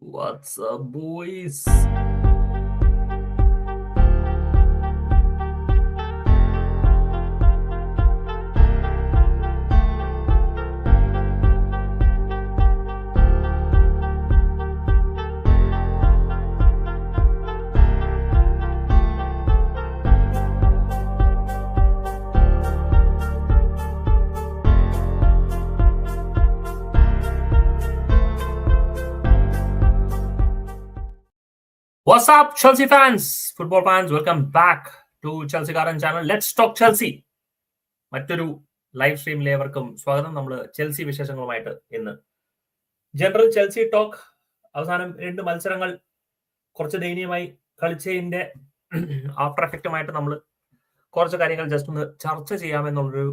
What's up, boys? What's up, Chelsea fans? Football fans, welcome back to Chelsea Garden channel. Let's talk Chelsea. മറ്റൊരു live സ്ട്രീമിലെ ഏവർക്കും സ്വാഗതം നമ്മൾ Chelsea വിശേഷങ്ങളുമായിട്ട് ഇന്ന് general Chelsea talk അവസാനം രണ്ട് മത്സരങ്ങൾ കുറച്ച് ദയനീയമായി കളിച്ചതിന്റെ ആഫ്റ്റർ എഫക്റ്റുമായിട്ട് നമ്മൾ കുറച്ച് കാര്യങ്ങൾ ജസ്റ്റ് ഒന്ന് ചർച്ച ചെയ്യാമെന്നുള്ളൊരു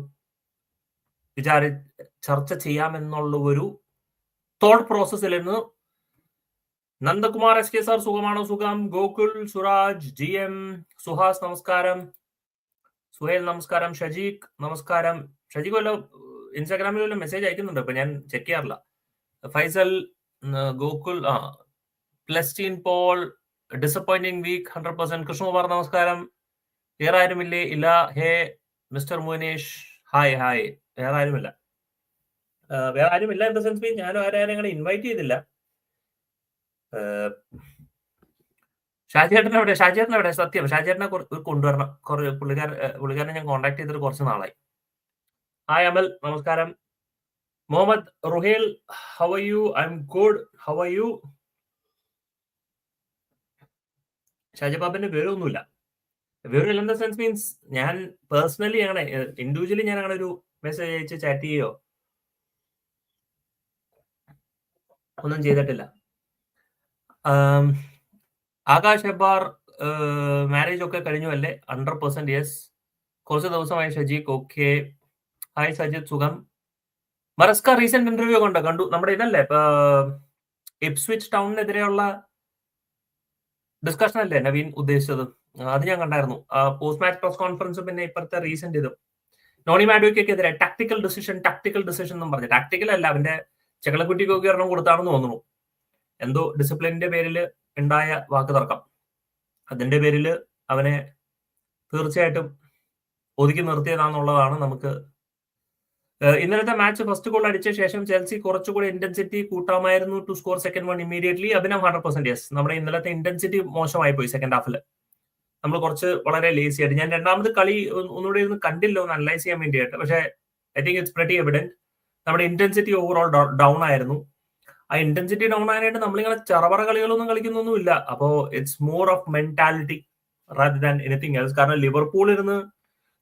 വിചാരി ചർച്ച ചെയ്യാമെന്നുള്ള ഒരു തോട്ട് പ്രോസസ്സിലിരുന്ന് നന്ദകുമാർ എസ് കെ സാർ സുഖമാണോ? സുഖം. ഗോകുൽ സുരാജ് ജി എം സുഹാസ് നമസ്കാരം. സുഹേൽ നമസ്കാരം. ഷജീഖ് നമസ്കാരം. ഷജീഖ് വല്ല ഇൻസ്റ്റാഗ്രാമിൽ വല്ല മെസ്സേജ് അയക്കുന്നുണ്ട്? ഇപ്പൊ ഞാൻ ചെക്ക് ചെയ്യാറില്ല. ഫൈസൽ ഗോകുൽ ആ പ്ലസ്റ്റീൻ Paul disappointing week hundred percent Krishnakumar നമസ്കാരം. വേറെ ആരുമില്ലേ ഇല്ല. Hey mister Munesh. Hi hi. വേറെ ആരുമില്ല വേറെ ആരുമില്ല ഇൻ ദ സെൻസ് മീൻ ഞാനും ആരും ഇൻവൈറ്റ് ചെയ്തില്ല. ഷാജിയേട്ടൻ എവിടെ? ഷാജിയേട്ടൻ എവിടെ? സത്യം ഷാജിയേട്ടനെ കുറ- കൊണ്ടുവരണം. കുറേ പുള്ളിക്കാരൻ പുള്ളിക്കാരനെ ഞാൻ കോൺടാക്ട് ചെയ്തിട്ട് കുറച്ച് നാളായി. ഹായ് അമൽ നമസ്കാരം. Muhammad Ruhel how are you I'm good how are you Shaji ബാബിന്റെ വിവരമൊന്നുമില്ല. വിവരമില്ല ഇൻ ദ സെൻസ് മീൻസ് ഞാൻ പേഴ്സണലി അങ്ങനെ ഇൻഡിവിജ്വലി ഞാൻ അങ്ങനെ ഒരു മെസ്സേജ് അയച്ച് ചാറ്റ് ചെയ്യോ? ഒന്നും ചെയ്തിട്ടില്ല. ആകാശ് എബാർ മാരേജ് ഒക്കെ കഴിഞ്ഞു അല്ലേ? ഹൺഡ്രഡ് പെർസെന്റ് യെസ് കുറച്ച് ദിവസമായി ഷജീഖ് ഓക്കെ ഹായ് സജിത് സുഖം. മറസ്ക റീസെന്റ് ഇന്റർവ്യൂ കണ്ടോ കണ്ടു? നമ്മുടെ ഇതല്ലേ എപ്സ്വിച്ച് ടൗണിനെതിരെയുള്ള ഡിസ്കഷൻ അല്ലേ നവീൻ ഉദ്ദേശിച്ചത്? അത് ഞാൻ കണ്ടായിരുന്നു. പോസ്റ്റ് മാച്ച് പ്രസ് കോൺഫറൻസ് പിന്നെ ഇപ്പോഴത്തെ റീസെന്റ് ഇതും. നോണി മാഡോയ്ക്കെതിരെ ടാക്ടിക്കൽ ഡിസിഷൻ ടാക്ടിക്കൽ ഡിസിഷൻ എന്നും പറഞ്ഞു. ടാക്ടിക്കൽ അല്ല അവന്റെ ചെകളക്കുട്ടിക്കൊക്കെ ഒരെണ്ണം കൊടുത്താണെന്ന് തോന്നുന്നു. എന്തോ ഡിസിപ്ലിന്റെ പേരിൽ ഉണ്ടായ വാക്ക് തർക്കം. അതിന്റെ പേരിൽ അവനെ തീർച്ചയായിട്ടും ഒതുക്കി നിർത്തിയതാണെന്നുള്ളതാണ് നമുക്ക് ഇന്നലത്തെ മാച്ച് ഫസ്റ്റ് ഗോൾ അടിച്ച ശേഷം ചെൽസി കുറച്ചുകൂടി intensity കൂട്ടാമായിരുന്നു to score second one immediately അഭിനം hundred percent yes നമ്മുടെ ഇന്നലത്തെ ഇന്റൻസിറ്റി മോശമായി പോയി സെക്കൻഡ് ഹാഫിൽ നമ്മൾ കുറച്ച് വളരെ ലേസി ആയിട്ട് ഞാൻ രണ്ടാമത് കളി ഒന്ന് ഒന്നുകൂടി ഇരുന്ന് കണ്ടില്ല ഒന്ന് അനലൈസ് ചെയ്യാൻ വേണ്ടിയിട്ട് പക്ഷേ I think it's pretty evident നമ്മുടെ ഇന്റൻസിറ്റി ഓവറോൾ ഡൗൺ ആയിരുന്നു. ആ ഇന്റൻസിറ്റി ഡൗൺ ആയിട്ട് നമ്മളിങ്ങനെ ചെറവറ കളികളൊന്നും കളിക്കുന്നൊന്നുമില്ല. അപ്പോ it's more of mentality rather than anything else കാരണം ലിവർപൂൾ ഇരുന്ന്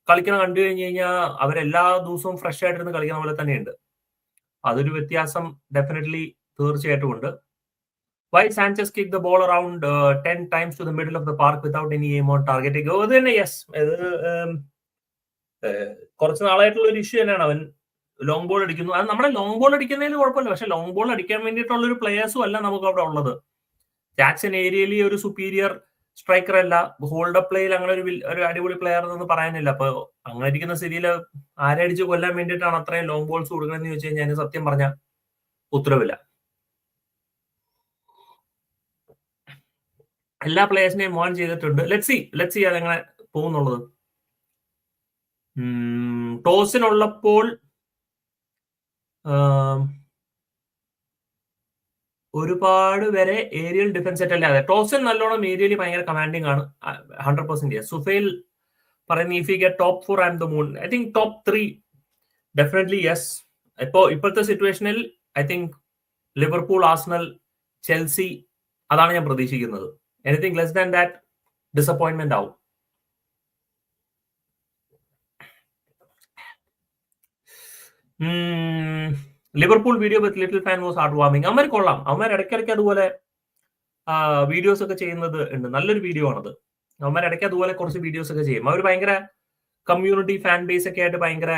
കളിക്കണം കണ്ടു കഴിഞ്ഞു കഴിഞ്ഞാൽ അവരെല്ലാ ദിവസവും ഫ്രഷ് ആയിട്ടിരുന്ന് കളിക്കുന്ന പോലെ തന്നെയുണ്ട്. അതൊരു വ്യത്യാസം ഡെഫിനറ്റ്ലി തീർച്ചയായിട്ടും ഉണ്ട്. Why Sanchez kick the ball around ten times to the middle of the park without any aim on target അത് തന്നെ യെസ് ഇത് ഉം, കുറച്ച് നാളായിട്ടുള്ള ഒരു ഇഷ്യൂ തന്നെയാണ് അവൻ. ലോങ് ബോൾ അടിക്കുന്നു. അത് നമ്മുടെ ലോങ് ബോൾ അടിക്കുന്നതിൽ കുഴപ്പമില്ല. പക്ഷെ ലോങ് ബോൾ അടിക്കാൻ വേണ്ടിയിട്ടുള്ള ഒരു പ്ലേയേഴ്സും അല്ല നമുക്ക് അവിടെ ഉള്ളത്. ജാക്സൺ ഏരിയയിൽ ഒരു സുപ്പീരിയർ സ്ട്രൈക്കർ അല്ല. ഹോൾഡ് അപ്പ് പ്ലേയിൽ അങ്ങനെ ഒരു ഒരു അടിപൊളി പ്ലെയർ എന്ന് പറയാനില്ല. അപ്പൊ അങ്ങനെ ഇരിക്കുന്ന സ്ഥിതിയിൽ ആരെ അടിച്ച് കൊല്ലാൻ വേണ്ടിയിട്ടാണ് അത്രയും ലോങ് ബോൾസ് കൊടുക്കണമെന്ന് ചോദിച്ചു കഴിഞ്ഞാൽ സത്യം പറഞ്ഞ ഉത്തരവില്ല. എല്ലാ പ്ലേയേഴ്സിനെയും മോൺ ചെയ്തിട്ടുണ്ട്. ലെറ്റ് സി ലെറ്റ് സി അതെങ്ങനെ പോകുന്നുള്ളത്. ടോസിനുള്ളപ്പോൾ ഒരുപാട് വരെ ഏരിയൽ ഡിഫൻസ് സെറ്റ് അല്ലാതെ. ടോസൻ നല്ലോണം ഏരിയയിൽ ഭയങ്കര കമാൻഡിങ് ആണ്. ഹൺഡ്രഡ് പെർസെന്റ് സുഫേൽ പറയുന്ന if you get top four and the moon I think top three definitely yes ഇപ്പോ ഇപ്പോഴത്തെ സിറ്റുവേഷനിൽ I think Liverpool Arsenal Chelsea അതാണ് ഞാൻ പ്രതീക്ഷിക്കുന്നത്. Anything less than that disappointment ആവും. Liverpool video with little fan was heart വാമിങ് അമ്മര് കൊള്ളാം. അവന്മാർ ഇടയ്ക്കിടയ്ക്ക് അതുപോലെ വീഡിയോസ് ഒക്കെ ചെയ്യുന്നത് ഉണ്ട്. നല്ലൊരു വീഡിയോ ആണത്. അവന്മാർ ഇടയ്ക്ക് അതുപോലെ കുറച്ച് വീഡിയോസ് ഒക്കെ ചെയ്യും. അവർ ഭയങ്കര കമ്മ്യൂണിറ്റി ഫാൻ ബേസ് ഒക്കെ ആയിട്ട് ഭയങ്കര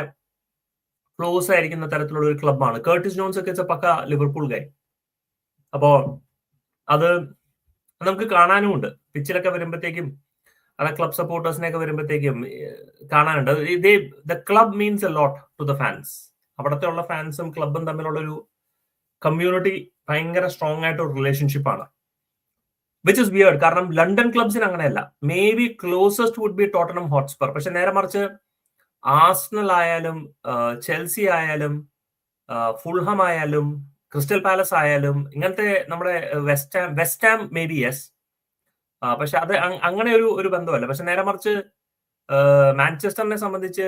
ക്ലോസ് ആയിരിക്കുന്ന തരത്തിലുള്ള ഒരു ക്ലബ്ബാണ് കേർട്ടിസ് ജോൺസ് ഒക്കെ പക്ക ലിവർപൂൾ ഗൈ അപ്പോ അത് നമുക്ക് കാണാനും ഉണ്ട്. പിച്ചിലൊക്കെ വരുമ്പോഴത്തേക്കും അതെ ക്ലബ് സപ്പോർട്ടേഴ്സിനെയൊക്കെ വരുമ്പോഴത്തേക്കും കാണാനുണ്ട്. The club means a lot to the fans അവിടത്തെ ഉള്ള ഫാൻസും ക്ലബും തമ്മിലുള്ള ഒരു കമ്മ്യൂണിറ്റി ഭയങ്കര സ്ട്രോങ് ആയിട്ട് ഒരു റിലേഷൻഷിപ്പ് ആണ്. വിച്ച് ഇസ് ബിയേർഡ് കാരണം ലണ്ടൻ ക്ലബ്സിന് അങ്ങനെയല്ല. Maybe closest would be Tottenham Hotspur പക്ഷെ നേരെ മറിച്ച് ആസ്നൽ ആയാലും ചെൽസി ആയാലും ഫുൾഹം ആയാലും ക്രിസ്റ്റൽ പാലസ് ആയാലും ഇങ്ങനത്തെ നമ്മുടെ West Ham West Ham maybe yes പക്ഷെ അത് അങ്ങനെ ഒരു ഒരു ബന്ധമല്ല. പക്ഷെ നേരെ മറിച്ച് മാഞ്ചസ്റ്ററിനെ സംബന്ധിച്ച്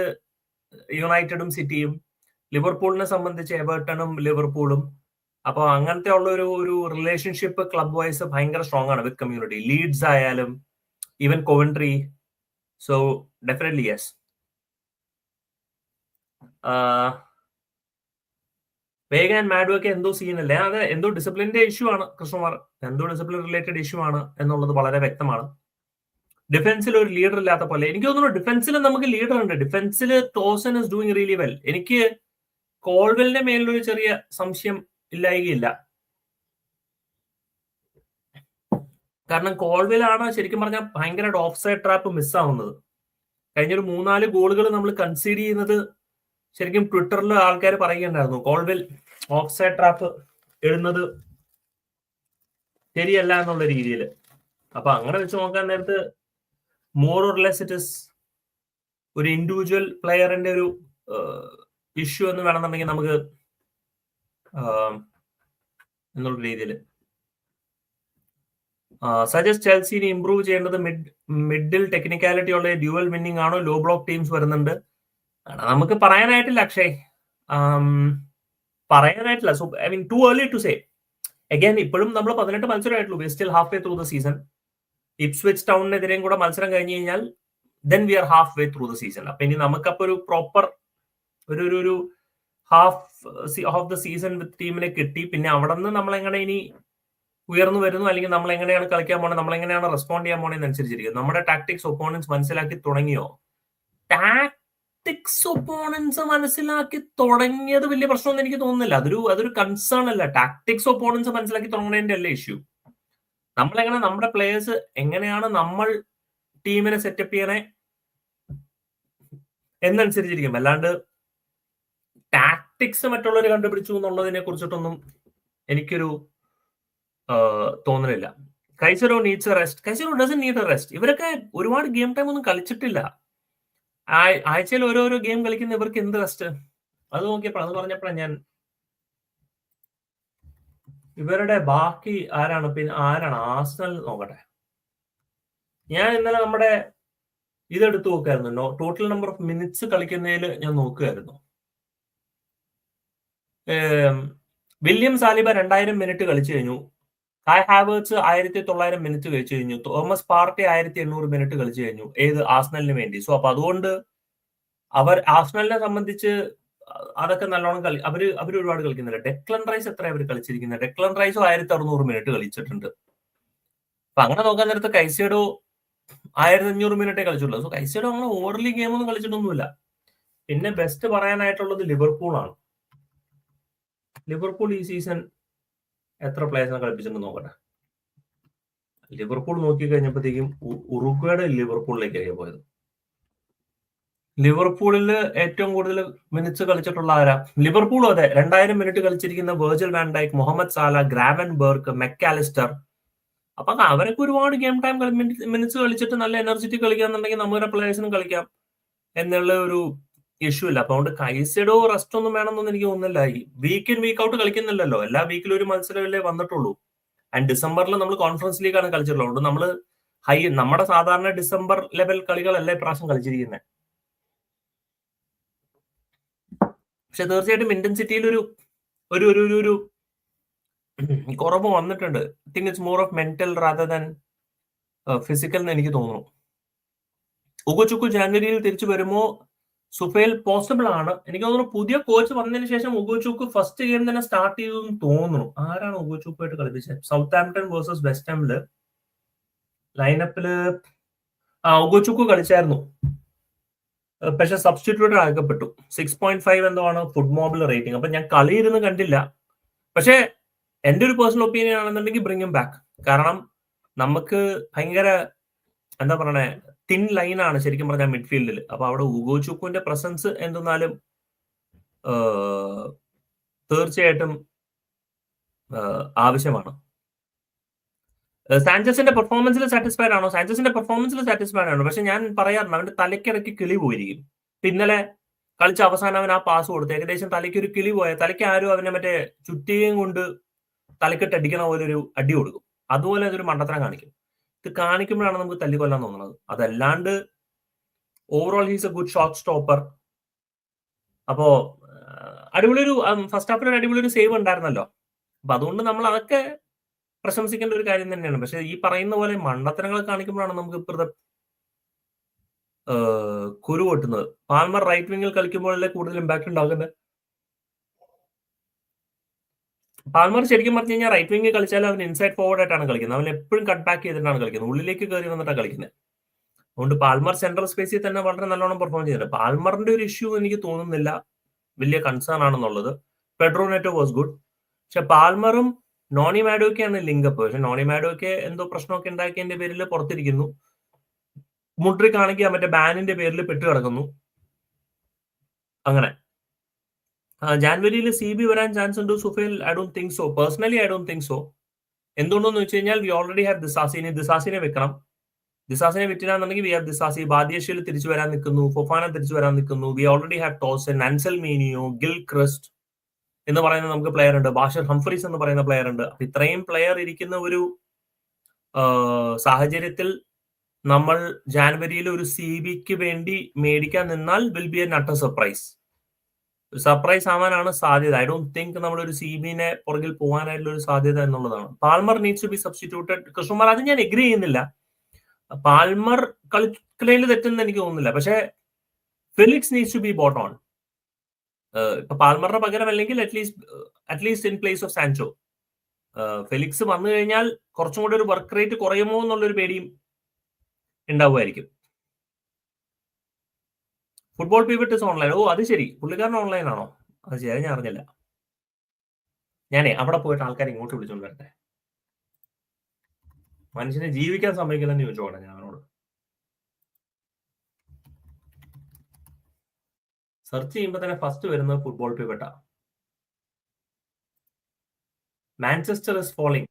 യുണൈറ്റഡും സിറ്റിയും ലിവർപൂളിനെ സംബന്ധിച്ച് എബർട്ടണും ലിവർപൂളും. അപ്പോൾ അങ്ങനത്തെ ഉള്ള ഒരു ഒരു റിലേഷൻഷിപ്പ് ക്ലബ് വൈസ് ഭയങ്കര സ്ട്രോങ് ആണ് വിത്ത് കമ്മ്യൂണിറ്റി ലീഡ്സ് ആയാലും even Coventry so definitely yes Veiga and മാഡുവൊക്കെ എന്തോ സീനല്ലേ അത് എന്തോ ഡിസിപ്ലിന്റെ ഇഷ്യൂ ആണ് കൃഷ്ണകുമാർ. എന്തോ ഡിസിപ്ലിൻ റിലേറ്റഡ് ഇഷ്യൂ ആണ് എന്നുള്ളത് വളരെ വ്യക്തമാണ്. ഡിഫൻസിൽ ഒരു ലീഡർ ഇല്ലാത്ത പോലെ. എനിക്ക് തോന്നുന്നു ഡിഫൻസിൽ നമുക്ക് ലീഡർ ഉണ്ട്. ഡിഫൻസിൽ Tosin is doing really well എനിക്ക് കോൾവെലിന്റെ മേലൊരു ചെറിയ സംശയം ഇല്ലായികയില്ല. കാരണം കോൾവെലാണ് ശരിക്കും പറഞ്ഞാൽ ഭയങ്കരമായിട്ട് ഓഫ് സൈഡ് ട്രാപ്പ് മിസ്സാവുന്നത് കഴിഞ്ഞൊരു മൂന്നാൽ ഗോളുകൾ നമ്മൾ കൺസീഡ് ചെയ്യുന്നത് ശരിക്കും ട്വിറ്ററിൽ ആൾക്കാർ പറയുകയുണ്ടായിരുന്നു. കോൾവെൽ ഓഫ് സൈഡ് ട്രാപ്പ് ഇടുന്നത് ശരിയല്ല എന്നുള്ള രീതിയിൽ അപ്പൊ അങ്ങനെ വെച്ച് നോക്കാൻ നേരത്ത് more or less it is ഒരു ഇൻഡിവിജ്വൽ പ്ലെയറിന്റെ ഒരു ഇഷ്യൂ എന്ന് വേണമെന്നുണ്ടെങ്കിൽ നമുക്ക് എന്നുള്ള രീതിയിൽ. സജസ്റ്റ് ചെൽസിന് ഇംപ്രൂവ് ചെയ്യേണ്ടത് മിഡ് മിഡിൽ ടെക്നിക്കാലിറ്റി ഉള്ള ഡ്യുവൽ വിന്നിംഗ് ആണോ ലോ ബ്ലോക്ക് ടീംസ് വരുന്നുണ്ട്? നമുക്ക് പറയാനായിട്ടില്ല Akshay. പറയാനായിട്ടില്ല. So I mean too early to say again ഇപ്പോഴും നമ്മൾ പതിനെട്ട് മത്സരമായിട്ടുള്ളൂ. We still halfway through the season Ipswich ടൗണിനെതിരെയും കൂടെ മത്സരം കഴിഞ്ഞ് കഴിഞ്ഞാൽ then we are halfway through the season അപ്പൊ ഇനി നമുക്കപ്പോ ഒരു പ്രോപ്പർ ഒരു ഒരു ഒരു half of the season with ടീമിനെ കിട്ടി. പിന്നെ അവിടെ നിന്ന് നമ്മൾ എങ്ങനെ ഇനി ഉയർന്നു വരുന്നു? അല്ലെങ്കിൽ നമ്മൾ എങ്ങനെയാണ് കളിക്കാൻ പോണത് നമ്മൾ എങ്ങനെയാണ് റെസ്പോണ്ട് ചെയ്യാൻ പോണെന്ന് അനുസരിച്ചിരിക്കും നമ്മുടെ ടാക്ടിക്സ് ഒപ്പോണൻസ് മനസ്സിലാക്കി തുടങ്ങിയോ? ടാക്ടിക്സ് ഒപ്പോണൻസ് മനസ്സിലാക്കി തുടങ്ങിയത് വലിയ പ്രശ്നമൊന്നും എനിക്ക് തോന്നുന്നില്ല. അതൊരു അതൊരു കൺസേൺ അല്ല. ടാക്ടിക്സ് ഒപ്പോണൻസ് മനസ്സിലാക്കി തുടങ്ങുന്നതിന്റെ അല്ല ഇഷ്യൂ നമ്മളെങ്ങനെ നമ്മുടെ പ്ലേയേഴ്സ് എങ്ങനെയാണ് നമ്മൾ ടീമിനെ സെറ്റപ്പ് ചെയ്യണേ? എന്നനുസരിച്ചിരിക്കും. അല്ലാണ്ട് ടാക്ടിക്സ് മറ്റുള്ളവർ കണ്ടുപിടിച്ചു എന്നുള്ളതിനെ കുറിച്ചിട്ടൊന്നും എനിക്കൊരു തോന്നലില്ല. Caicedo needs rest Caicedo doesn't need rest ഇവരൊക്കെ ഒരുപാട് ഗെയിം ടൈം ഒന്നും കളിച്ചിട്ടില്ല. ആഴ്ചയിൽ ഓരോരോ ഗെയിം കളിക്കുന്ന ഇവർക്ക് എന്ത് റെസ്റ്റ് അത് നോക്കിയപ്പോൾ അത് പറഞ്ഞപ്പോഴാണ് ഞാൻ ഇവരുടെ ബാക്കി ആരാണ്? പിന്നെ ആരാണ്? ആസ്നൽ നോക്കട്ടെ. ഞാൻ ഇന്നലെ നമ്മുടെ ഇതെടുത്ത് നോക്കായിരുന്നു. ടോട്ടൽ നമ്പർ ഓഫ് മിനിറ്റ്സ് കളിക്കുന്നതിൽ ഞാൻ നോക്കുകയായിരുന്നു വില്യം സാലിബ രണ്ടായിരം മിനിറ്റ് കളിച്ചു കഴിഞ്ഞു. കായ് ഹാവേഴ്സ് ആയിരത്തി തൊള്ളായിരം മിനിറ്റ് കളിച്ചു കഴിഞ്ഞു. തോമസ് പാർട്ടി ആയിരത്തി എണ്ണൂറ് മിനിറ്റ് കളിച്ചു കഴിഞ്ഞു. ഏത് ആസ്നലിന് വേണ്ടി. സോ അപ്പൊ അതുകൊണ്ട് അവർ ആസ്നലിനെ സംബന്ധിച്ച് അതൊക്കെ നല്ലോണം കളി അവർ അവർ ഒരുപാട് കളിക്കുന്നില്ല. ഡെക്ലൻ റൈസ് എത്ര അവർ കളിച്ചിരിക്കുന്നത് ഡെക്ലൻ റൈസും ആയിരത്തി അറുന്നൂറ് മിനിറ്റ് കളിച്ചിട്ടുണ്ട്. അപ്പൊ അങ്ങനെ നോക്കാൻ നേരത്തെ കൈസേഡോ ആയിരത്തി അഞ്ഞൂറ് മിനിറ്റേ കളിച്ചുള്ളൂ സോ കൈസേഡോ അങ്ങനെ ഓവർലി ഗെയിം ഒന്നും കളിച്ചിട്ടൊന്നുമില്ല. പിന്നെ ബെസ്റ്റ് പറയാനായിട്ടുള്ളത് ലിവർപൂൾ ആണ്. ലിവർപൂൾ ഈ സീസൺ എത്ര പ്ലേയേഴ്സിനെ കളിപ്പിച്ചിട്ടുണ്ട് നോക്കട്ടെ. ലിവർപൂൾ നോക്കി കഴിഞ്ഞപ്പോഴത്തേക്കും ഉറുഗ്വയുടെ അറിയാൻ പോയത്. ലിവർപൂളിൽ ഏറ്റവും കൂടുതൽ മിനിറ്റ്സ് കളിച്ചിട്ടുള്ള ആരാ? ലിവർപൂളും അതെ രണ്ടായിരം minute കളിച്ചിരിക്കുന്ന Virgil van Dijk Mohamed Salah Gravenberch MacAllister അപ്പൊ അവരൊക്കെ ഒരുപാട് ഗെയിം ടൈം മിനിറ്റ്സ് കളിച്ചിട്ട് നല്ല എനർജറ്റിക് കളിക്കാന്നുണ്ടെങ്കിൽ നമ്മുടെ പ്ലേയേഴ്സിനും കളിക്കാം. എന്നുള്ള ഒരു ഇഷ്യൂ ഇല്ല. അതുകൊണ്ട് കൈസഡോ റെസ്റ്റ് ഒന്നും വേണമെന്നൊന്നും എനിക്ക് തോന്നുന്നില്ല. ഈ വീക്ക് ഇൻ വീക്ക് ഔട്ട് കളിക്കുന്നില്ലല്ലോ. എല്ലാ വീക്കിലും ഒരു മത്സരമല്ലേ വന്നിട്ടുള്ളൂ. ആൻഡ് ഡിസംബറിൽ നമ്മൾ കോൺഫറൻസ് ലീഗാണ് കളിച്ചിട്ടുള്ളത്. നമ്മൾ ഹൈ നമ്മുടെ സാധാരണ ഡിസംബർ ലെവൽ കളികളല്ല ഇപ്രാവശ്യം കളിച്ചിരിക്കുന്നത് പക്ഷെ തീർച്ചയായിട്ടും ഇന്റൻസിറ്റിയിൽ ഒരു ഒരു ഒരു ഒരു ഒരു കുറവ് വന്നിട്ടുണ്ട്. Think it's more of mental rather than physical എന്ന് എനിക്ക് തോന്നുന്നു. ഉഗുചുക്കു ജാനുവരിയിൽ തിരിച്ചു വരുമോ? സുഫേൽ പോസിബിൾ ആണ്. എനിക്ക് തോന്നുന്നു പുതിയ കോച്ച് വന്നതിന് ശേഷം ഉഗോചൂക്ക് ഫസ്റ്റ് ഗെയിം തന്നെ സ്റ്റാർട്ട് ചെയ്തെന്ന് തോന്നുന്നു. ആരാണ് ഉഗോചൂക്കുമായിട്ട് കളിപ്പിച്ചത്? സൗത്ത് ആംപ്ടൺ വേഴ്സസ് വെസ്റ്റ് ഹാമിൽ ലൈനപ്പിൽ ആ ഉഗോചൂക്ക് കളിച്ചായിരുന്നു. പക്ഷെ സബ്സ്റ്റിറ്റ്യൂട്ട് ആക്കപ്പെട്ടു സിക്സ് പോയിന്റ് ഫൈവ് എന്തോ ആണ് ഫുഡ് മോബിൾ റേറ്റിംഗ് അപ്പൊ ഞാൻ കളി ഇരുന്ന് കണ്ടില്ല. പക്ഷേ എന്റെ ഒരു പേഴ്സണൽ ഒപ്പീനിയൻ ആണെന്നുണ്ടെങ്കിൽ ബ്രിങ്ങും ബാക്ക് കാരണം നമുക്ക് ഭയങ്കര എന്താ പറയണേ തിൻ ലൈനാണ് ശരിക്കും പറഞ്ഞാൽ മിഡ്ഫീൽഡിൽ അപ്പൊ അവിടെ ഉഗോ ചുക്കുവിന്റെ പ്രസൻസ് എന്തെന്നാലും തീർച്ചയായിട്ടും ആവശ്യമാണ്. സാഞ്ചസിന്റെ പെർഫോമൻസിൽ സാറ്റിസ്ഫൈഡ് ആണോ? സാഞ്ചസിന്റെ പെർഫോമൻസിൽ സാറ്റിസ്ഫൈഡ് ആണോ? പക്ഷെ ഞാൻ പറയാറുണ്ട് അവന്റെ തലയ്ക്കിടയ്ക്ക് കിളി പോയിരിക്കും. ഇന്നലെ കളിച്ച അവസാനം അവൻ ആ പാസ് കൊടുത്തു. ഏകദേശം തലയ്ക്ക് ഒരു കിളി പോയ തലയ്ക്ക് ആരും അവനെ മറ്റേ ചുറ്റിയും കൊണ്ട് തലക്കെട്ട് അടിക്കണ പോലെ ഒരു അടി കൊടുക്കും. അതുപോലെ അതൊരു മണ്ടത്തരം കാണിക്കും. ഇത് കാണിക്കുമ്പോഴാണ് നമുക്ക് തല്ലിക്കൊല്ലാൻ തോന്നുന്നത്. അതല്ലാണ്ട് overall he's a good shot stopper അപ്പോ അടിപൊളി ഒരു ഫസ്റ്റ് ഹാഫിൽ ഒരു അടിപൊളി ഒരു സേവ് ഉണ്ടായിരുന്നല്ലോ. അപ്പൊ അതുകൊണ്ട് നമ്മൾ അതൊക്കെ പ്രശംസിക്കേണ്ട ഒരു കാര്യം തന്നെയാണ്. പക്ഷെ ഈ പറയുന്ന പോലെ മണ്ടത്തരങ്ങൾ കാണിക്കുമ്പോഴാണ് നമുക്ക് ഇപ്പോഴത്തെ കുരു പൊട്ടുന്നത്. പാൽമർ റൈറ്റ് വിങ്ങിൽ കളിക്കുമ്പോഴല്ലേ കൂടുതൽ ഇമ്പാക്ട് ഉണ്ടാകുന്നത്? പാൽമർ ശരിക്കും പറഞ്ഞു കഴിഞ്ഞാൽ റൈറ്റ് വിങ്ങിൽ കളിച്ചാൽ അവൻ ഇൻസൈഡ് ഫോർവേഡ് ആയിട്ടാണ് കളിക്കുന്നത്. അവൻ എപ്പോഴും കട്ട് ബാക്ക് ചെയ്തിട്ടാണ് കളിക്കുന്നത്. ഉള്ളിലേക്ക് കയറി വന്നിട്ടാണ് കളിക്കുന്നത്. അതുകൊണ്ട് പാൽമർ സെൻട്രൽ സ്പേസിൽ തന്നെ വളരെ നല്ലോണം പെർഫോം ചെയ്തിട്ടുണ്ട്. പാൽമറിന്റെ ഒരു ഇഷ്യൂ എനിക്ക് തോന്നുന്നില്ല. വലിയ കൺസേൺ ആണെന്നുള്ളത്. പെഡ്രോനെറ്റോ വാസ് ഗുഡ് പക്ഷെ പാൽമറും നോണി മാഡോക്കെയാണ് ലിങ്കപ്പ് പക്ഷെ നോണി മാഡോക്കെ എന്തോ പ്രശ്നമൊക്കെ ഉണ്ടാക്കിയതിന്റെ പേരിൽ പുറത്തിരിക്കുന്നു. മുട്രിക്കാണെങ്കിൽ മറ്റേ ബാനിന്റെ പേരിൽ പെട്ടു കിടക്കുന്നു. അങ്ങനെ. ജാനുവരിയിൽ സി ബി വരാൻ ചാൻസ് ഉണ്ട് Sufail I don't think so personally I don't think so എന്തുകൊണ്ടെന്ന് വെച്ച് കഴിഞ്ഞാൽ വി ഓൾറെഡി ഹാവ് ദിസാസിനെ ദിസാസിനെ വെക്കണം. ദിസാസിനെ വിറ്റിനാന്നുണ്ടെങ്കിൽ വി ഹാവ് ദിസാസി ബാദിയഷ്യയിൽ തിരിച്ചു വരാൻ നിൽക്കുന്നു ഫൊഫാന തിരിച്ചു വരാൻ നിൽക്കുന്നു. We already have Tosin Anselmino Gilchrist എന്ന് പറയുന്ന നമുക്ക് പ്ലെയർ ഉണ്ട്. ബാഷർ ഹംഫ്രീസ് എന്ന് പറയുന്ന പ്ലെയർ ഉണ്ട്. അപ്പൊ ഇത്രയും പ്ലെയർ ഇരിക്കുന്ന ഒരു സാഹചര്യത്തിൽ നമ്മൾ ജാനുവരിയിൽ ഒരു സി ബിക്ക് വേണ്ടി മേടിക്കാൻ നിന്നാൽ വിൽ ബി എ നട്ട സർപ്രൈസ് സർപ്രൈസ് ആവാനാണ് സാധ്യത. ഐ ഡോണ്ട് തിങ്ക് നമ്മൾ ഒരു സി ബിനെ പുറകിൽ പോകാനായിട്ടുള്ള ഒരു സാധ്യത എന്നുള്ളതാണ്. Palmer needs to be substituted Krishnakumar അത് ഞാൻ എഗ്രി ചെയ്യുന്നില്ല. പാൽമർ കളിക്കലയിൽ തെറ്റെന്ന് എനിക്ക് തോന്നുന്നില്ല. പക്ഷേ Felix needs to be brought on ഇപ്പൊ പാൽമറിന്റെ പകരം അല്ലെങ്കിൽ at least at least in place of Sancho Felix വന്നു കഴിഞ്ഞാൽ കുറച്ചും കൂടെ ഒരു വർക്ക് റേറ്റ് കുറയുമോ എന്നുള്ളൊരു പേടിയും ഉണ്ടാവുമായിരിക്കും. ഫുട്ബോൾ പി വിട്ട് ഓൺലൈൻ ഓ അത് ശരി. പുള്ളിക്കാരൻ ഓൺലൈൻ ആണോ? അത് ശരി ഞാൻ അറിഞ്ഞില്ല. ഞാനേ അവിടെ പോയിട്ട് ആൾക്കാർ ഇങ്ങോട്ട് വിളിച്ചോണ്ട് വരട്ടെ. മനുഷ്യനെ ജീവിക്കാൻ സമ്മതിക്കില്ലെന്ന് ചോദിച്ചോട്ടെ ഞാൻ അവനോട്. സെർച്ച് ചെയ്യുമ്പോൾ തന്നെ ഫസ്റ്റ് വരുന്നത് football പിവട്ട Manchester is falling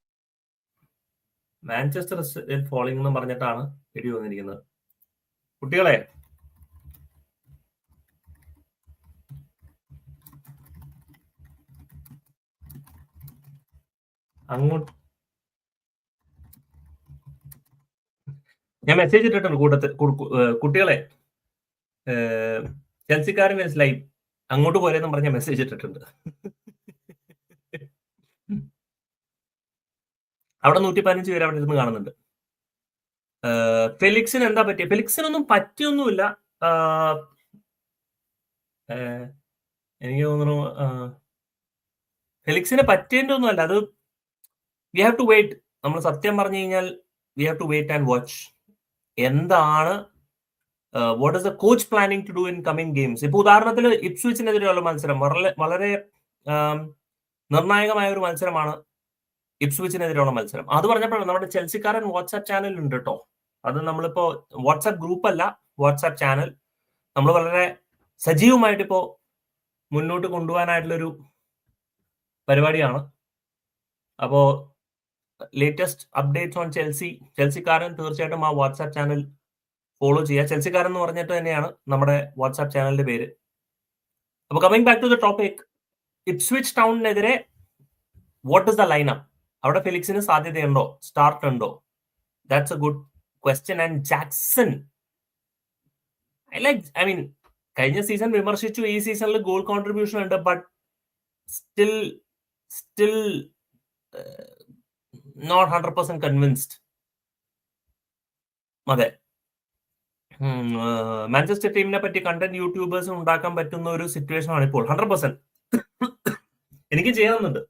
Manchester is falling എന്ന് പറഞ്ഞിട്ടാണ് ഇടി വന്നിരിക്കുന്നത്. കുട്ടികളെ അങ്ങോട്ട്. ഞാൻ മെസ്സേജ് ഇട്ടിട്ടുണ്ട് കൂട്ടത്തിൽ കുട്ടികളെ. ചെൽസിക്കാരൻ മനസ്സിലായി. അങ്ങോട്ട് പോരെന്നും പറഞ്ഞ മെസ്സേജ് ഇട്ടിട്ടുണ്ട്. അവിടെ നൂറ്റി പതിനഞ്ച് പേര് അവിടെ ഇരുന്ന് കാണുന്നുണ്ട്. ഫെലിക്സിന് എന്താ പറ്റിയ? ഫെലിക്സിനൊന്നും പറ്റിയൊന്നുമില്ല. എനിക്ക് തോന്നുന്നു ഫെലിക്സിനെ പറ്റേണ്ടൊന്നുമല്ല ഒന്നും അല്ല അത് വി ഹാവ് ടു വെയിറ്റ് നമ്മൾ സത്യം പറഞ്ഞു കഴിഞ്ഞാൽ we have to wait and watch എന്താണ് what is the coach planning to do in coming games ഇപ്പൊ ഉദാഹരണത്തിൽ ഇപ്സ്വിച്ചിനെതിരെയുള്ള മത്സരം. വളരെ വളരെ നിർണായകമായ ഒരു മത്സരമാണ് ഇപ്സ്വിച്ചിനെതിരെയുള്ള മത്സരം. അത് പറഞ്ഞപ്പോഴാണ് നമ്മുടെ ചെൽസിക്കാരൻ വാട്സാപ്പ് ചാനൽ ഉണ്ട് കേട്ടോ അത് നമ്മളിപ്പോ വാട്സാപ്പ് ഗ്രൂപ്പ് അല്ല വാട്സാപ്പ് ചാനൽ നമ്മൾ വളരെ സജീവമായിട്ട് ഇപ്പോ മുന്നോട്ട് കൊണ്ടുപോകാനായിട്ടുള്ളൊരു പരിപാടിയാണ്. അപ്പോ ലേറ്റസ്റ്റ് അപ്ഡേറ്റ്സ് ഓൺ ചെൽസി ചെൽസിക്കാരൻ തീർച്ചയായിട്ടും ആ വാട്സാപ്പ് ചാനൽ ഫോളോ ചെയ്യുക. ചെൽസിക്കാരൻ എന്ന് പറഞ്ഞിട്ട് തന്നെയാണ് നമ്മുടെ വാട്സാപ്പ് ചാനലിന്റെ പേര്. അപ്പൊ coming back to the topic Ipswich ടൗണിനെതിരെ what is the lineup അവിടെ ഫിലിക്സിന് സാധ്യതയുണ്ടോ? സ്റ്റാർട്ട് ഉണ്ടോ? That's a good question and Jackson I like I mean കഴിഞ്ഞ സീസൺ വിമർശിച്ചു. ഈ സീസണിൽ ഗോൾ കോൺട്രിബ്യൂഷൻ ഉണ്ട്. But still still not hundred percent convinced അതെ. മാഞ്ചസ്റ്റർ ടീമിനെ പറ്റി കണ്ടന്റ് യൂട്യൂബേഴ്സ് ഉണ്ടാക്കാൻ പറ്റുന്ന ഒരു സിറ്റുവേഷൻ ആണ് ഇപ്പോൾ. ഹൺഡ്രഡ് പെർസെന്റ് എനിക്ക് ചെയ്യാവുന്നുണ്ട്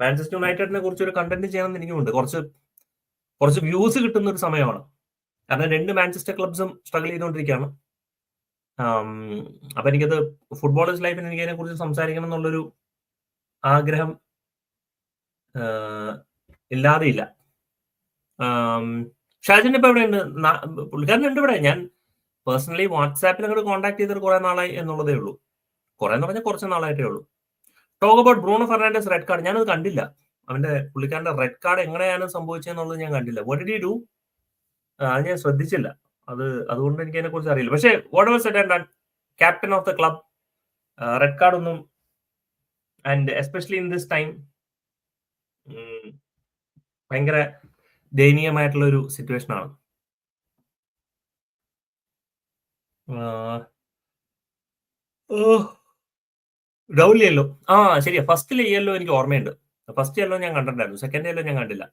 മാഞ്ചസ്റ്റർ യുണൈറ്റഡിനെ കുറിച്ച് ഒരു കണ്ടന്റ് ചെയ്യണമെന്ന് എനിക്കുണ്ട് കുറച്ച് കുറച്ച് വ്യൂസ് കിട്ടുന്ന ഒരു സമയമാണ്. കാരണം രണ്ട് മാഞ്ചസ്റ്റർ ക്ലബ്സും സ്ട്രഗിൾ ചെയ്തുകൊണ്ടിരിക്കുകയാണ്. അപ്പൊ എനിക്കത് ഫുട്ബോളേഴ്സ് ലൈഫിൽ എനിക്ക് അതിനെ കുറിച്ച് സംസാരിക്കണം എന്നുള്ളൊരു ആഗ്രഹം ഇല്ലാതെ ഇല്ല ഷാജിൻ ഇപ്പൊ എവിടെയുണ്ട്? പുള്ളിക്കാരൻ ഉണ്ട് ഇവിടെ. ഞാൻ പേഴ്സണലി വാട്സാപ്പിൽ അങ്ങോട്ട് കോൺടാക്ട് ചെയ്തിട്ട് കുറെ നാളായി എന്നുള്ളതേ ഉള്ളൂ. കുറെ എന്ന് പറഞ്ഞാൽ കുറച്ച് നാളായിട്ടേ ഉള്ളൂ. Talk about Bruno Fernandes red card ഞാനത് കണ്ടില്ല. അവന്റെ പുള്ളിക്കാരന്റെ റെഡ് കാർഡ് എങ്ങനെയാണ് സംഭവിച്ചതെന്നുള്ളത് ഞാൻ കണ്ടില്ല. വോട്ട് ഡി ഡു അത് ഞാൻ ശ്രദ്ധിച്ചില്ല. അത് അതുകൊണ്ട് എനിക്ക് അതിനെ കുറിച്ച് അറിയില്ല. പക്ഷേ whatever and captain of the club red card ഒന്നും and especially in this time ഭയങ്കര ദയനീയമായിട്ടുള്ള ഒരു സിറ്റുവേഷൻ ആണ് ഡൗൺ യെല്ലോ. ആ ശരിയാ. ഫസ്റ്റിലെ യെല്ലോ എനിക്ക് ഓർമ്മയുണ്ട്. ഫസ്റ്റ് യെല്ലോ ഞാൻ കണ്ടിട്ടുണ്ടായിരുന്നു. സെക്കൻഡ് യെല്ലോ ഞാൻ കണ്ടില്ല.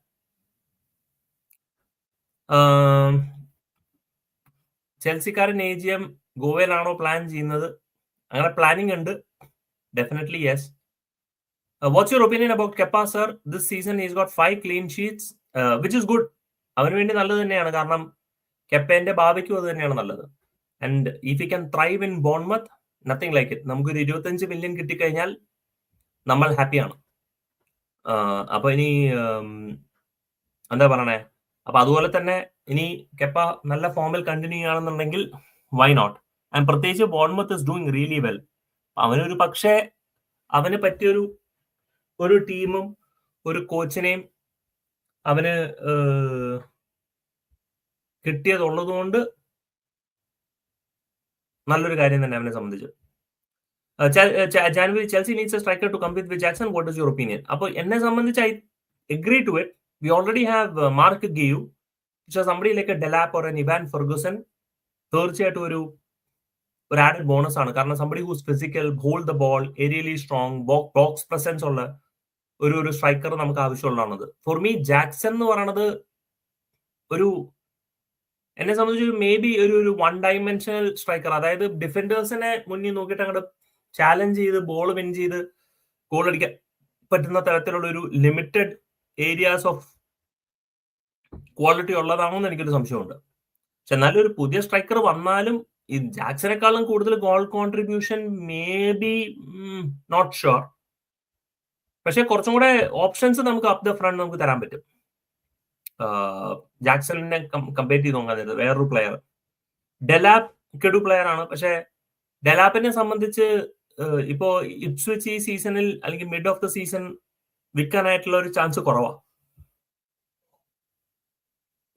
ചെൽസിക്കാരൻ എ ജി എം ഗോവയിലാണോ പ്ലാൻ ചെയ്യുന്നത്? അങ്ങനെ പ്ലാനിങ് ഉണ്ട്. Definitely yes what's your opinion about Kepa sir this season is got five clean sheets which is good അവന് വേണ്ടി നല്ലത് തന്നെയാണ്. കാരണം കെപ്പേന്റെ ഭാവിക്കും അത് തന്നെയാണ് നല്ലത്. And if you can thrive in Bournemouth nothing like it നമുക്കൊരു ഇരുപത്തഞ്ച് മില്യൺ കിട്ടിക്കഴിഞ്ഞാൽ നമ്മൾ ഹാപ്പിയാണ് അപ്പൊ ഇനി എന്താ പറയണേ? അപ്പൊ അതുപോലെ തന്നെ ഇനി കെപ്പ നല്ല ഫോമിൽ കണ്ടിന്യൂ ചെയ്യുകയാണെന്നുണ്ടെങ്കിൽ വൈ നോട്ട് ആൻഡ് പ്രത്യേകിച്ച് Bournemouth is doing really well അവനൊരു പക്ഷേ അവന് പറ്റിയൊരു ഒരു ടീമും ഒരു കോച്ചിനെയും അവന് കിട്ടിയതുള്ളത് കൊണ്ട് നല്ലൊരു കാര്യം തന്നെ അവനെ സംബന്ധിച്ച്. January Chelsea needs striker to complete with Jackson. What is your opinion? അപ്പോൾ എന്നെ സംബന്ധിച്ച് I agree to it. We already have Marc Guiu somebody like Delap or Evan Ferguson. തീർച്ചയായിട്ടും ഒരു ഒരു ആഡഡ് ബോണസ് ആണ്. കാരണം somebody who's physical hold the ball aerially strong box presence ഉള്ള ഒരു ഒരു സ്ട്രൈക്കർ നമുക്ക് ആവശ്യമുള്ളതാണത്. ഫോർ മീ ജാക്സൺ എന്ന് പറയുന്നത് ഒരു എന്നെ സംബന്ധിച്ച് മേ ബി ഒരു ഒരു വൺ ഡൈമെൻഷനൽ സ്ട്രൈക്കർ അതായത് ഡിഫൻഡേഴ്സിനെ മുന്നിൽ നോക്കിയിട്ട് അങ്ങോട്ട് ചാലഞ്ച് ചെയ്ത് ബോൾ വിൻ ചെയ്ത് ഗോൾ അടിക്കാൻ പറ്റുന്ന തരത്തിലുള്ള ഒരു ലിമിറ്റഡ് ഏരിയാസ് ഓഫ് ക്വാളിറ്റി ഉള്ളതാണെന്ന് എനിക്കൊരു സംശയമുണ്ട്. പക്ഷെ എന്നാലും ഒരു പുതിയ സ്ട്രൈക്കർ വന്നാലും ഈ ജാക്സിനെക്കാളും കൂടുതൽ goal contribution maybe not sure പക്ഷെ കുറച്ചും കൂടെ ഓപ്ഷൻസ് നമുക്ക് അപ് ദ ഫ്രണ്ട് നമുക്ക് തരാൻ പറ്റും. ജാക്സണിനെ കമ്പയർ ചെയ്ത് നോക്കാൻ വേറൊരു പ്ലെയർ ഡെലാപ് കെഡു പ്ലെയർ ആണ്. പക്ഷെ ഡെലാപ്പിനെ സംബന്ധിച്ച് ഇപ്പോ ഇപ്സ്വിച്ച് ഈ സീസണിൽ അല്ലെങ്കിൽ മിഡ് ഓഫ് ദ സീസൺ വിൽക്കാനായിട്ടുള്ള ഒരു ചാൻസ് കുറവാ.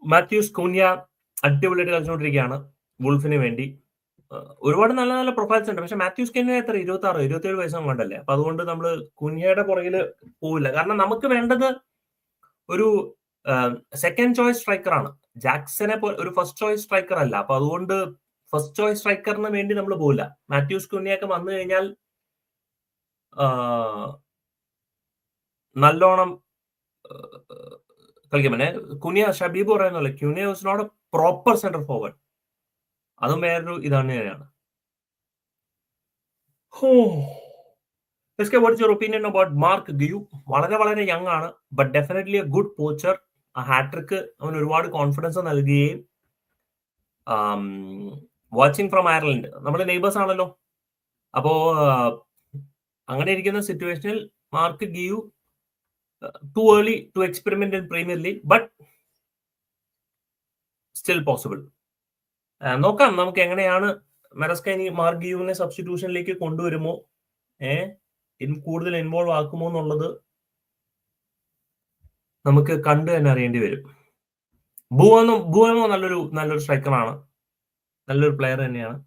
മാത്യൂസ് കൂന്യ അടിപൊളിയായിട്ട് കളിച്ചുകൊണ്ടിരിക്കുകയാണ് വുൾഫിന് വേണ്ടി. ഒരുപാട് നല്ല നല്ല പ്രൊഫൈൽസ് ഉണ്ട്. പക്ഷെ മാത്യൂസ് കെന്യ എത്ര? ഇരുപത്തി ആറ് ഇരുപത്തി ഏഴ് വയസ്സും കണ്ടല്ലേ അപ്പൊ അതുകൊണ്ട് നമ്മൾ കുഞ്ഞയുടെ പുറകിൽ പോവില്ല. കാരണം നമുക്ക് വേണ്ടത് ഒരു സെക്കൻഡ് ചോയ്സ് സ്ട്രൈക്കർ ആണ്. ജാക്സനെ പോലെ ഒരു ഫസ്റ്റ് ചോയ്സ് സ്ട്രൈക്കർ അല്ല. അപ്പൊ അതുകൊണ്ട് ഫസ്റ്റ് ചോയ്സ് സ്ട്രൈക്കറിന് വേണ്ടി നമ്മൾ പോവില്ല. മാത്യൂസ് കുഞ്ഞയൊക്കെ വന്നു കഴിഞ്ഞാൽ നല്ലോണം കളിക്കാൻ പിന്നെ Cunha Shabeeb പറയുന്നല്ലോ Cunha was not a proper centre forward അതും വേറൊരു ഇതാണ് തന്നെയാണ് your opinion about Marc Guiu വളരെ വളരെ യങ് ആണ് but definitely a good poacher ആ ഹാട്രിക്ക് അവൻ ഒരുപാട് കോൺഫിഡൻസ് നൽകുകയും വാച്ചിങ് ഫ്രം അയർലൻഡ് നമ്മുടെ നെയ്ബേഴ്സ് ആണല്ലോ. അപ്പോ അങ്ങനെ ഇരിക്കുന്ന സിറ്റുവേഷനിൽ Marc Guiu too early to experiment in Premier League but still possible നോക്കാം. നമുക്ക് എങ്ങനെയാണ് മെറസ്ക ഇനി മാർക്ക് സബ്സ്റ്റിറ്റ്യൂഷനിലേക്ക് കൊണ്ടുവരുമോ? ഏ? കൂടുതൽ ഇൻവോൾവ് ആക്കുമോ എന്നുള്ളത് നമുക്ക് കണ്ടു തന്നെ അറിയേണ്ടി വരും. ഭൂവെന്നും ഭൂവെമോ നല്ലൊരു നല്ലൊരു സ്ട്രൈക്കറാണ് നല്ലൊരു പ്ലെയർ തന്നെയാണ്.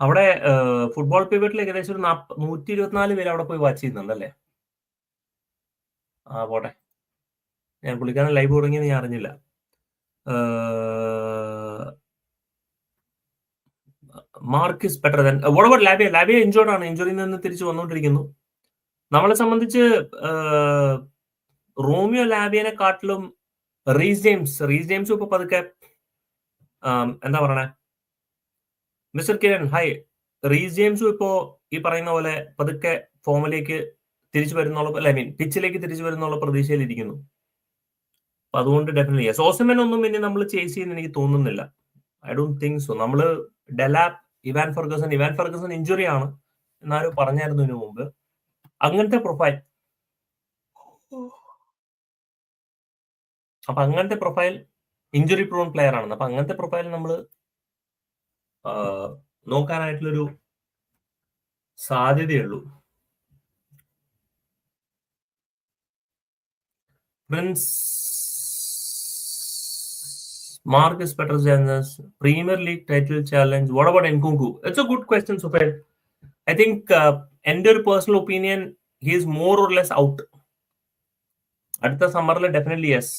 അവിടെ ഫുട്ബോൾ പിവറ്റിൽ ഏകദേശം ഒരു നൂറ്റി ഇരുപത്തിനാല് പേര് അവിടെ പോയി വാച്ച് ചെയ്യുന്നുണ്ടല്ലേ ആ പോട്ടെ. ഞാൻ പുള്ളിക്കാരൻ ലൈവ് തുടങ്ങിയെന്ന് ഞാൻ അറിഞ്ഞില്ല. Marc is better than what Lavia Lavia injured ആണ്. നിന്ന് തിരിച്ചു വന്നുകൊണ്ടിരിക്കുന്നു. നമ്മളെ സംബന്ധിച്ച് റോമിയോ ലാബിയനെ കാട്ടിലും റീസ് ജെയിംസ് റീസ് ജെയിംസ് ഇപ്പൊ പതുക്കെ എന്താ പറയണേ? മിസ്റ്റർ കിരൺ ഹായ് റീസ് ജെയിംസും ഇപ്പോ ഈ പറയുന്ന പോലെ പതുക്കെ ഫോമിലേക്ക് തിരിച്ചു വരുന്നുള്ള ഐ മീൻ പിച്ചിലേക്ക് തിരിച്ചു വരുന്നുള്ള പ്രതീക്ഷയിൽ ഇരിക്കുന്നു അപ്പൊ അതുകൊണ്ട് ഡെഫിനറ്റ്ലി യെസ് ഓസമൻ ഒന്നും ഇനി നമ്മൾ ചേസ് ചെയ്യുന്ന എനിക്ക് തോന്നുന്നില്ല. ഐ ഡോണ്ട് തിങ്ക് സോ നമ്മൾ Delap Evan Ferguson Evan Ferguson injury ആണ് എന്നാലും പറഞ്ഞായിരുന്നു ഇതിനു മുമ്പ്. അങ്ങനത്തെ പ്രൊഫൈൽ അപ്പൊ അങ്ങനത്തെ പ്രൊഫൈൽ ഇഞ്ചുറി പ്രോൺ പ്ലെയർ ആണെന്ന്. അപ്പൊ അങ്ങനത്തെ പ്രൊഫൈൽ നമ്മൾ നോക്കാനായിട്ടുള്ളൊരു സാധ്യതയുള്ളൂ. Prince Marcus Petrosian's Premier League title challenge. What about Nkunku? It's a good question, Sufyan. I think, uh, എന്റെ ഒരു personal opinion he is more or less out അടുത്ത സമ്മറിൽ ഡെഫിനറ്റ്ലി യെസ്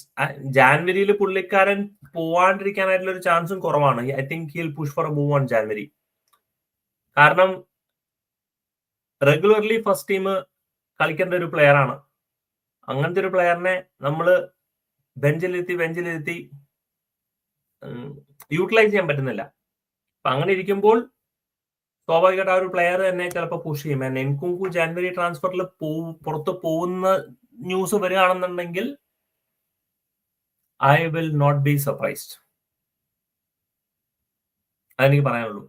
ജാൻവരിയിൽ പുള്ളിക്കാരൻ പോവാണ്ടിരിക്കാനായിട്ടുള്ള ഒരു ചാൻസും കുറവാണ് I think he'll push for move on January കാരണം regularly first team കളിക്കേണ്ട ഒരു പ്ലെയർ ആണ് അങ്ങനത്തെ ഒരു പ്ലെയറിനെ നമ്മൾ ബെഞ്ചിലിരുത്തി ബെഞ്ചിലിരുത്തി യൂട്ടിലൈസ് ചെയ്യാൻ പറ്റുന്നില്ല. അപ്പൊ അങ്ങനെ ഇരിക്കുമ്പോൾ സ്വാഭാവികമായിട്ട് ആ ഒരു പ്ലെയർ തന്നെ ചിലപ്പോൾ പുഷ് ചെയ്യും. എൻകുങ്കു ജാനുവരി ട്രാൻസ്ഫറിൽ പോവും പുറത്ത് പോകുന്ന ന്യൂസ് വരികയാണെന്നുണ്ടെങ്കിൽ I will not be surprised അതെനിക്ക് പറയാനുള്ളൂ.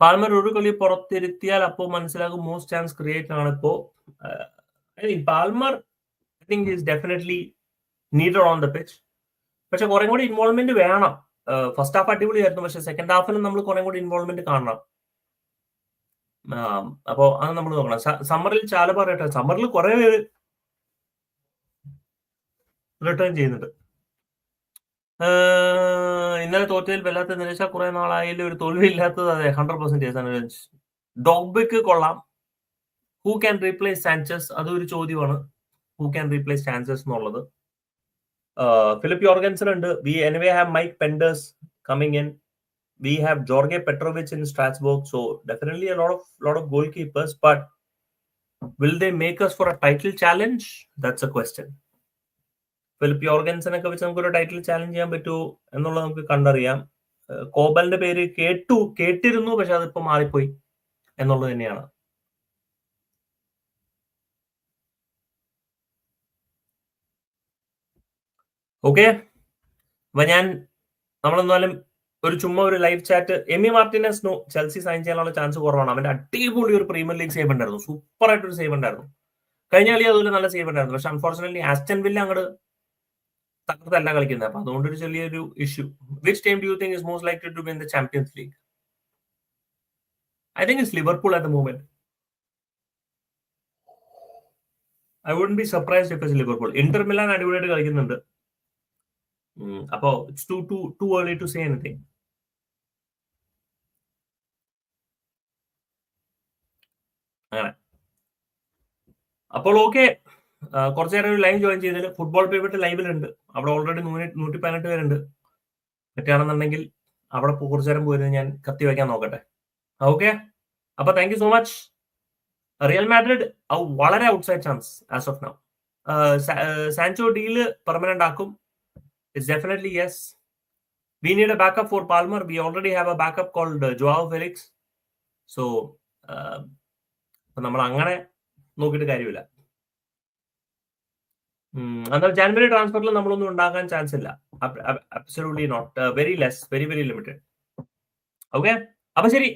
പാൽമർ ഒരു കളി പുറത്തിരുത്തിയാൽ അപ്പോൾ മനസ്സിലാകും മോസ്റ്റ് ചാൻസ് ക്രിയേറ്റ് ആണ് ഇപ്പോ Palmer I think is definitely needed on the pitch പക്ഷെ കുറെ കൂടി ഇൻവോൾവ്മെന്റ് വേണം. ഫസ്റ്റ് ഹാഫ് അടിപൊളിയായിരുന്നു. പക്ഷെ സെക്കൻഡ് ഹാഫിലും നമ്മൾ കുറെ കൂടി ഇൻവോൾവ്മെന്റ് കാണണം. അപ്പോ അത് നമ്മൾ നോക്കണം. സമ്മറിൽ ചാല പറയട്ടെ. സമ്മറിൽ കുറെ പേര് റിട്ടേൺ ചെയ്യുന്നുണ്ട്. ഇന്നലെ തോറ്റതിൽ വല്ലാത്ത നിരശ കുറെ നാളായാലും ഒരു തോൽവിയില്ലാത്തത് അതെ ഹൺഡ്രഡ് പെർസെന്റ് ആണ് ഡോഗ്ബിക്ക് കൊള്ളാം. ഹൂ ക്യാൻ റീപ്ലേസ് സാൻചസ് അതൊരു ചോദ്യമാണ് ഹൂ ക്യാൻ റീപ്ലേസ് സാൻചസ് എന്നുള്ളത് Jorgensen and we anyway have Mike Penders coming in. We have Jorge Petrovic in Strasbourg, so definitely a lot of lot of goalkeepers. But will they make us for a title challenge? That's a question. Filip യോർഗൻസനൊക്കെ വെച്ച് നമുക്കൊരു title challenge ചെയ്യാൻ പറ്റുമോ എന്നുള്ളത് നമുക്ക് കണ്ടറിയാം കോബലിന്റെ പേര് കേട്ടു കേട്ടിരുന്നു പക്ഷെ അതിപ്പോ മാറിപ്പോയി എന്നുള്ളത് തന്നെയാണ് ഓക്കെ അപ്പൊ ഞാൻ നമ്മളെന്നാലും ഒരു ചുമ്മാ ഒരു live chat Emi Martinez no Chelsea sign ചെയ്യാനുള്ള ചാൻസ് കുറവാണ്. അവന്റെ അടിപൊളി ഒരു പ്രീമിയർ ലീഗ് സേവ് ഉണ്ടായിരുന്നു. സൂപ്പർ ആയിട്ട് ഒരു സേവ് ഉണ്ടായിരുന്നു. കഴിഞ്ഞ കളി അതുപോലെ നല്ല സേവ് ഉണ്ടായിരുന്നു. പക്ഷെ അൺഫോർച്ചുനേറ്റ്ലി ആസ്റ്റൻ വില്ല അങ്ങോട്ട് തകർത്തല്ല കളിക്കുന്നത്. അപ്പൊ അതുകൊണ്ട് ഒരു ചെറിയൊരു issue which team do you think is most like to win the Champions League I think is Liverpool at the moment I would be surprise if is Liverpool Inter Milan അടിപൊളിയായിട്ട് കളിക്കുന്നുണ്ട്. അപ്പോ it's anything അങ്ങനെ. അപ്പോൾ okay കുറച്ചു നേരം ഒരു live join ചെയ്തതിൽ football പേപ്പറ്റ് ലൈവിലുണ്ട് അവിടെ ഓൾറെഡി നൂറ്റി പതിനെട്ട് പേരുണ്ട്. പറ്റുകയാണെന്നുണ്ടെങ്കിൽ അവിടെ കുറച്ചു നേരം പോയിരുന്ന് ഞാൻ കത്തി വയ്ക്കാൻ നോക്കട്ടെ. ഓക്കെ അപ്പൊ thank you so much Real Madrid വളരെ outside chance as of now Sancho deal permanent ആക്കും. It's definitely yes. We need a backup for Palmer. We already have a backup called uh, Joao Felix. So, നമ്മൾ അങ്ങനെ നോക്കിയിട്ട് കാര്യമില്ല. എന്നാൽ ജാനുവരി ട്രാൻസ്ഫറിൽ നമ്മളൊന്നും ഉണ്ടാകാൻ chance ഇല്ല. Absolutely not very less very very limited okay അപ്പൊ ശരി.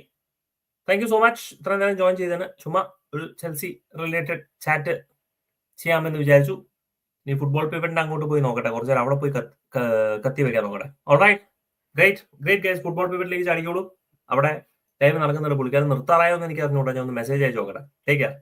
താങ്ക് യു സോ മച്ച് ഇത്ര നേരം ജോയിൻ ചെയ്തതിന് ചുമ്മാ ഒരു ചെൽസി റിലേറ്റഡ് ചാറ്റ് ചെയ്യാമെന്ന് വിചാരിച്ചു. നീ ഫുട്ബോൾ പേപ്പറിന്റെ അങ്ങോട്ട് പോയി നോക്കട്ടെ. കുറച്ച് നേരം അവിടെ പോയി കത്തി വെക്കാൻ നോക്കട്ടെ. Alright great great guys football പേപ്പറിലേക്ക് ചാടിക്കോളൂ. അവിടെ ലൈവ് നടക്കുന്നുണ്ട് പുള്ളിക്കാരൻ നിർത്താറായോ എന്ന് എനിക്ക് അറിഞ്ഞുകൂടാ. ഞാൻ ഒന്ന് മെസ്സേജ് അയച്ചു നോക്കട്ടെ. Take care